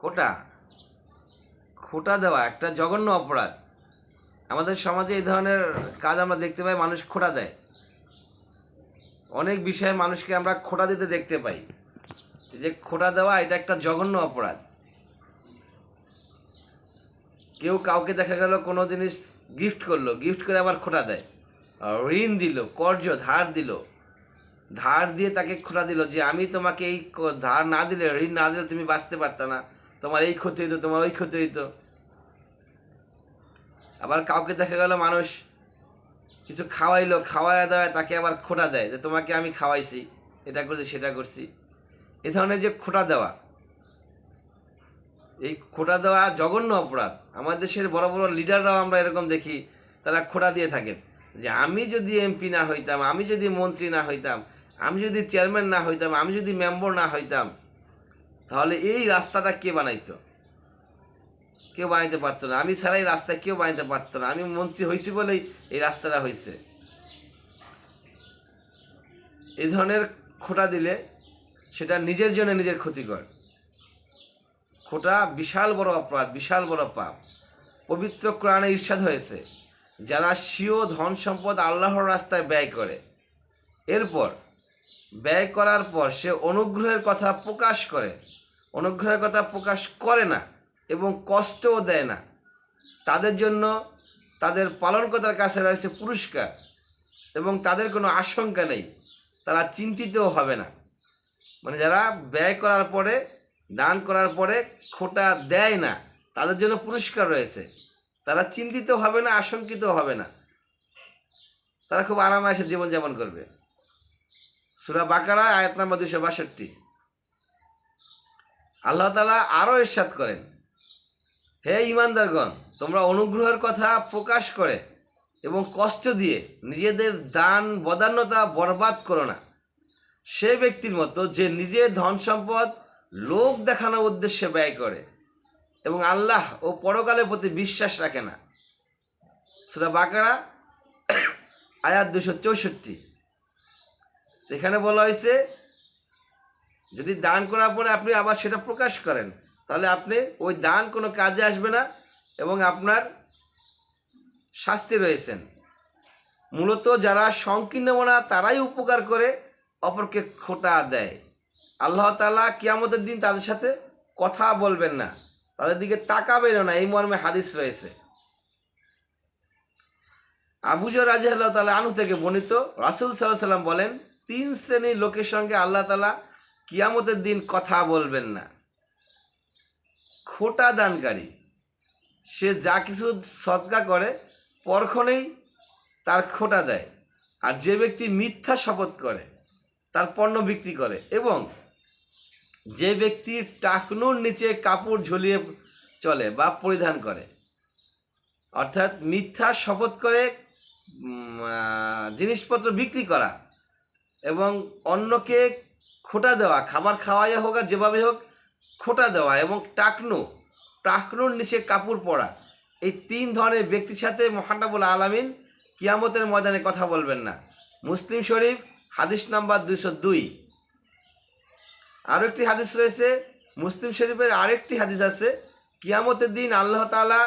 খোটা। খোটা দেওয়া, একটা জঘন্য অপরাধ। আমাদের সমাজে এই ধরনের কাজ আমরা দেখতে পাই, মানুষ খোটা দেয়। অনেক বিষয়ে মানুষকে আমরা খোটা দিতে দেখতে পাই। যে খোটা দেওয়া, এটা একটা জঘন্য অপরাধ। কেউ কাউকে দেখা গেল, কোনো জিনিস গিফট করল, গিফট করে আবার খোটা দেয়। ঋণ দিল, কর্জ, ধার দিল। ধার দিয়ে তাকে খোটা দিল যে, আমি তোমাকে এই ধার না দিলে, ঋণ না দিলে তুমি বাঁচতে পারত না। তোমার এই ক্ষতি হইতো, তোমার ওই ক্ষতি হইতো। আবার কাউকে দেখা গেল মানুষ কিছু খাওয়াইলো খাওয়াই দেওয়ায় তাকে আবার খোটা দেয় যে তোমাকে আমি খাওয়াইছি, এটা করছি, সেটা করছি। এ ধরনের যে খোটা দেওয়া, এই খোটা দেওয়া জঘন্য অপরাধ। আমাদের দেশের বড় বড় লিডাররাও আমরা এরকম দেখি, তারা খোটা দিয়ে থাকেন যে আমি যদি এমপি না হইতাম, আমি যদি মন্ত্রী না হইতাম, আমি যদি চেয়ারম্যান না হইতাম, আমি যদি মেম্বার না হইতাম তাহলে এই রাস্তাটা কে বানাইতো? কেউ বানাইতে পারতো না। আমি ছাড়া এই রাস্তা কেউ বানাইতে পারতো না। আমি মন্ত্রী হয়েছি বলেই এই রাস্তাটা হয়েছে। এই ধরনের খোটা দিলে সেটা নিজের জন্য নিজের ক্ষতিকর। খোটা বিশাল বড় অপরাধ, বিশাল বড় পাপ। পবিত্র কোরআনে ঈর্ষাদ হয়েছে, যারা স্বীয় ধন সম্পদ আল্লাহর রাস্তায় ব্যয় করে, এরপর ব্যয় করার পর সে অনুগ্রহের কথা প্রকাশ করে অনুগ্রহের কথা প্রকাশ করে না এবং কষ্টও দেয় না। তাদের জন্য তাদের পালনকর্তার কাছে রয়েছে পুরস্কার এবং তাদের কোনো আশঙ্কা নেই। তারা চিন্তিতও হবে না। মানে যারা ব্যয় করার পরে, দান করার পরে খোটা দেয় না, তাদের জন্য পুরস্কার রয়েছে। তারা চিন্তিত হবে না, আশঙ্কিত হবে না। তারা খুব আরামে এসে জীবনযাপন করবে। সুরা বাকারা, আয়াত নাম্বার দুশো বাষট্টি। আল্লাহ তালা আরও ইরশাদ করেন। হে ইমানদারগণ তোমরা অনুগ্রহের কথা প্রকাশ করে এবং কষ্ট দিয়ে নিজেদের দান বদান্যতা বরবাদ করো না। সে ব্যক্তির মতো যে নিজের ধন সম্পদ লোক দেখানোর উদ্দেশ্যে ব্যয় করে এবং আল্লাহ ও পরকালের প্রতি বিশ্বাস রাখে না। সুরা বাকারা, আয়াত দুশো চৌষট্টি। এখানে বলা হয়েছে যদি দান করার পরে আপনি আবার সেটা প্রকাশ করেন, তাহলে আপনি ওই দান কোনো কাজে আসবে না এবং আপনার শাস্তি রয়েছেন। মূলত যারা সংকীর্ণ মনা তারাই উপকার করে, অপরকে খোটা দেয়। আল্লাহ তালা কিয়ামতের দিন তাদের সাথে কথা বলবেন না, তাদের দিকে তাকাবেনও না, এই মর্মে হাদিস রয়েছে। আবুজর রাজা আল্লাহ তালা আনু থেকে বর্ণিত রাসুল সাল্লাহ সাল্লাম বলেন, তিন শ্রেণির লোকের সঙ্গে আল্লাহ তালা কিয়ামতের দিন কথা বলবেন না। খোটা দানকারী, সে যা কিছু সৎকা করে, পরক্ষণেই তার খোটা দেয়। আর যে ব্যক্তি মিথ্যা শপথ করে, তার পণ্য বিক্রি করে এবং যে ব্যক্তি টাকনুর নিচে কাপড় ঝুলিয়ে চলে বা পরিধান করে, অর্থাৎ মিথ্যা শপথ করে জিনিসপত্র বিক্রি করা এবং অন্যকে খোটা দেওয়া, খাবার খাওয়াই হোক আর যেভাবে হোক, খোটা দেওয়া এবং টাকনো, টাকনোর নিচে কাপড় পরা। এই তিন ধরনের ব্যক্তির সাথে মহানাবুল আলামিন কিয়ামতের ময়দানে কথা বলবেন না। মুসলিম শরীফ, হাদিস নাম্বার দুইশো দুই। আরও একটি হাদিস রয়েছে, মুসলিম শরীফের আরেকটি হাদিস আছে, কিয়ামতের দিন আল্লাহ তাআলা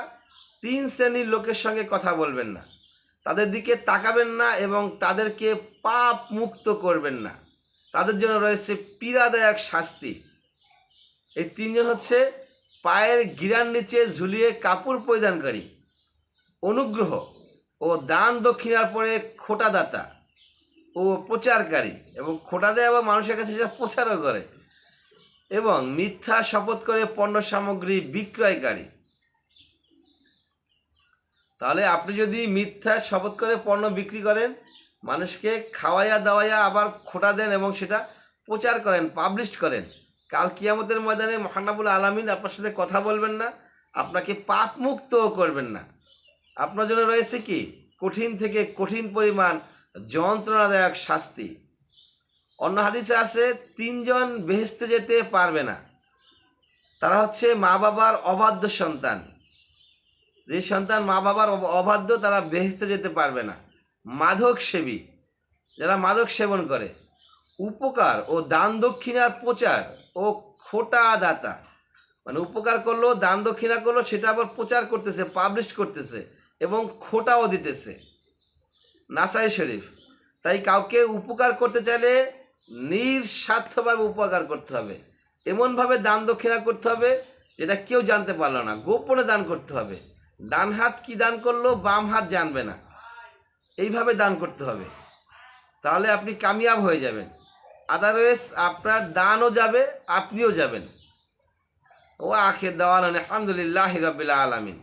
তিন শ্রেণির লোকের সঙ্গে কথা বলবেন না। তাদের দিকে তাকাবেন না এবং তাদেরকে পাপ মুক্ত করবেন না। তাদের জন্য রয়েছে পীড়াদায়ক শাস্তি। এই তিনজন হচ্ছে পায়ের গিরার নিচে ঝুলিয়ে কাপড় পরিধানকারী। অনুগ্রহ ও দান দক্ষিণার পরে খোটাদাতা ও প্রচারকারী এবং খোটা দেয় আবার মানুষের কাছে সেটা প্রচারও করে এবং মিথ্যা শপথ করে পণ্য সামগ্রী বিক্রয়কারী। তাহলে আপনি যদি মিথ্যা শপথ করে পণ্য বিক্রি করেন মানুষকে খাওয়াইয়া দাওয়াইয়া আবার খোটা দেন এবং সেটা প্রচার করেন পাবলিশ করেন। কাল কিয়ামতের ময়দানে মহানাবুল আলামিন আপনার সাথে কথা বলবেন না, আপনাকে পাপ মুক্তও করবেন না। আপনার জন্য রয়েছে কি? কঠিন থেকে কঠিন পরিমাণ যন্ত্রণাদায়ক শাস্তি। অন্য হাদিসে আছে, তিনজন বেহেস্তে যেতে পারবে না। তারা হচ্ছে মা বাবার অবাধ্য সন্তান। যে সন্তান মা বাবার অব- অবাধ্য, তারা বেহেস্তে যেতে পারবে না। মাদক সেবী, যারা মাদক সেবন করে। উপকার ও দান দক্ষিণার প্রচার ও খোটা দাতা। মানে উপকার করল, দান দক্ষিণা করল, সেটা আবার প্রচার করতেছে পাবলিশ করতেছে এবং খোটাও দিতেছে। নাসাই শরীফ, তাই কাউকে উপকার করতে চাইলে নিঃস্বার্থভাবে উপকার করতে হবে। এমনভাবে দান দক্ষিণা করতে হবে, যেটা কেউ জানতে পারল না। গোপনে দান করতে হবে। ডান হাত কি দান করল, বাম হাত জানবে না। এইভাবে দান করতে হবে। তাহলে আপনি কামিয়াব হয়ে যাবেন। আদারওয়াইজ আপনার দানও যাবে, আপনিও যাবেন। ও আখের দেওয়ান আলহামদুলিল্লাহ রবিল আলমিন।